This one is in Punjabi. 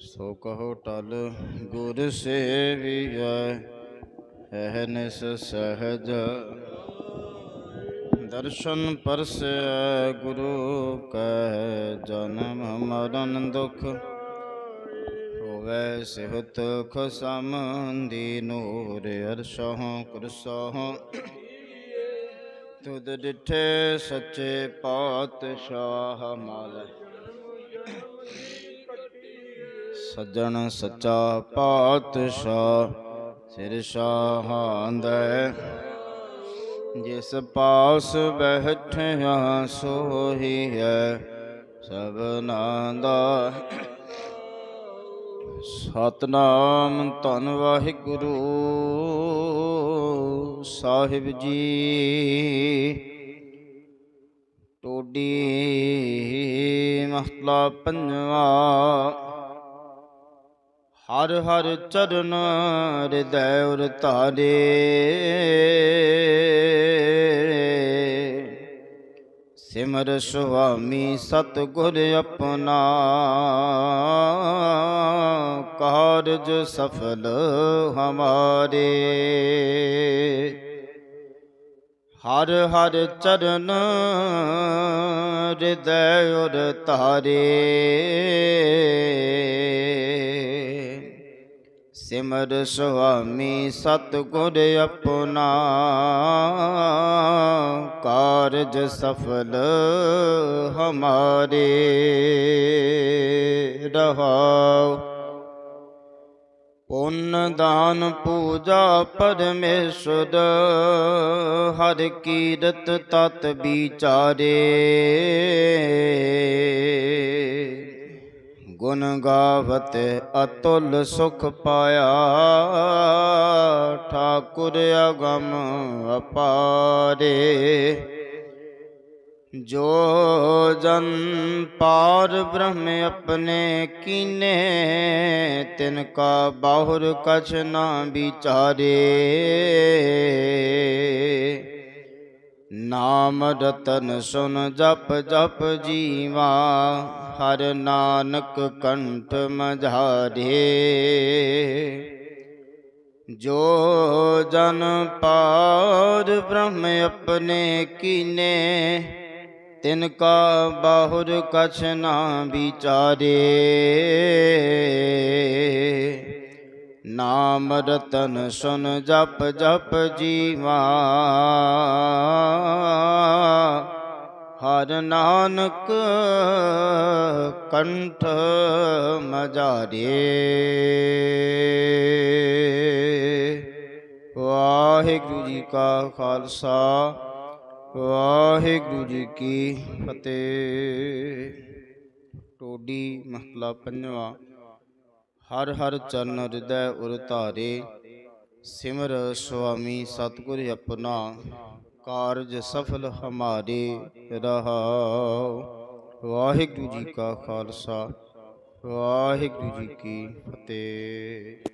ਸੋ ਕਹੋ ਟਲ ਗੁਰ ਸੇਵੀਐ ਅਹਨਿਸ ਸਹਜ। ਦਰਸ਼ਨ ਪਰਸੈ ਗੁਰੂ ਕੈ ਜਨਮ ਮਰਨ ਦੁਖ, ਹੋਵੇ ਸਿਹਤ ਖਸਮੰਦੀ ਨੂਰ ਅਰਸ਼ਹੁ ਕੁਰਸਹੁ ਤੁਧ ਡਿਠੇ ਸੱਚੇ ਪਾਤਸ਼ਾਹ ਮਾਲ। ਸੱਜਣ ਸੱਚਾ ਪਾਤਸ਼ਾਹ, ਸਿਰ ਸ਼ਾਹਾਂਦੈ। ਜਿਸ ਪਾਸ ਬੈਠਿਆ ਸੋਹੀ ਹੈ ਸਭਨਾ ਦਾ ਸਤਨਾਮ ਧੰਨ ਵਾਹਿਗੁਰੂ ਸਾਹਿਬ ਜੀ। ਟੋਡੀ ਮਹਲਾ ਪੰਜਵਾ ਹਰ ਹਰ ਚਰਨ ਹਿਰਦੈ ਉਰ ਧਾਰੇ। ਸਿਮਰ ਸੁਆਮੀ ਸਤਿਗੁਰ ਆਪਣਾ, ਕਾਰਜ ਸਫਲ ਹਮਾਰੇ। ਹਰ ਹਰ ਚਰਨ ਹਿਰਦੈ ਉਰ ਧਾਰੇ। ਸਿਮਰ ਸੁਆਮੀ ਸਤਗੁਰ ਆਪਣਾ ਕਾਰਜ ਸਫਲ ਹਮਾਰੇ ਰਹਾਉ। ਪੁੰਨ ਦਾਨ ਪੂਜਾ ਪਰਮੇਸ਼ਰ ਹਰ ਕੀਰਤ ਤਤ ਵਿਚਾਰੇ। ਗਾਵਤ ਅਤੁਲ ਸੁਖ ਪਾਇਆ। ਠਾਕੁਰ ਅਗਮ ਅਪਾਰੇ। ਜੋ ਜਨ ਪਾਰ ਬ੍ਰਹਮ ਆਪਣੇ ਕੀਨੇ, ਤਿਨ ਕਾ ਬਾਹੁਰ ਕਛ ਨਾ ਵਿਚਾਰੇ। ਨਾਮ ਰਤਨ ਸੁਨ ਜਪ ਜਪ ਜੀਵਾ। ਹਰ ਨਾਨਕ ਕੰਠ ਮਝਾਰੇ। ਜੋ ਜਨ ਪਾਰ ਬ੍ਰਹਮ ਆਪਣੇ ਕੀਨੇ, ਤਿਨ ਕਾ ਬਾਹੁਰ ਕਛ ਨਾ ਵਿਚਾਰੇ। ਨਾਮ ਰਤਨ ਸੁਨ ਜਪ ਜਪ ਜੀਵਾ। ਹਰ ਨਾਨਕ ਕੰਠ ਮਜਾਰੇ। ਵਾਹਿਗੁਰੂ ਜੀ ਕਾ ਖਾਲਸਾ, ਵਾਹਿਗੁਰੂ ਜੀ ਕੀ ਫਤਿਹ। ਟੋਡੀ ਮਹਲਾ ਪੰਜਵਾ। ਹਰ ਹਰ ਚਰਨ ਹਿਰਦੈ ਉਰ ਧਾਰੇ, ਸਿਮਰ ਸੁਆਮੀ ਸਤਿਗੁਰ ਆਪਣਾ। ਕਾਰਜ ਸਫਲ ਹਮਾਰੇ ਰਹਾ। ਵਾਹਿਗੁਰੂ ਜੀ ਕਾ ਖਾਲਸਾ ਵਾਹਿਗੁਰੂ ਜੀ ਕੀ ਫਤਿਹ।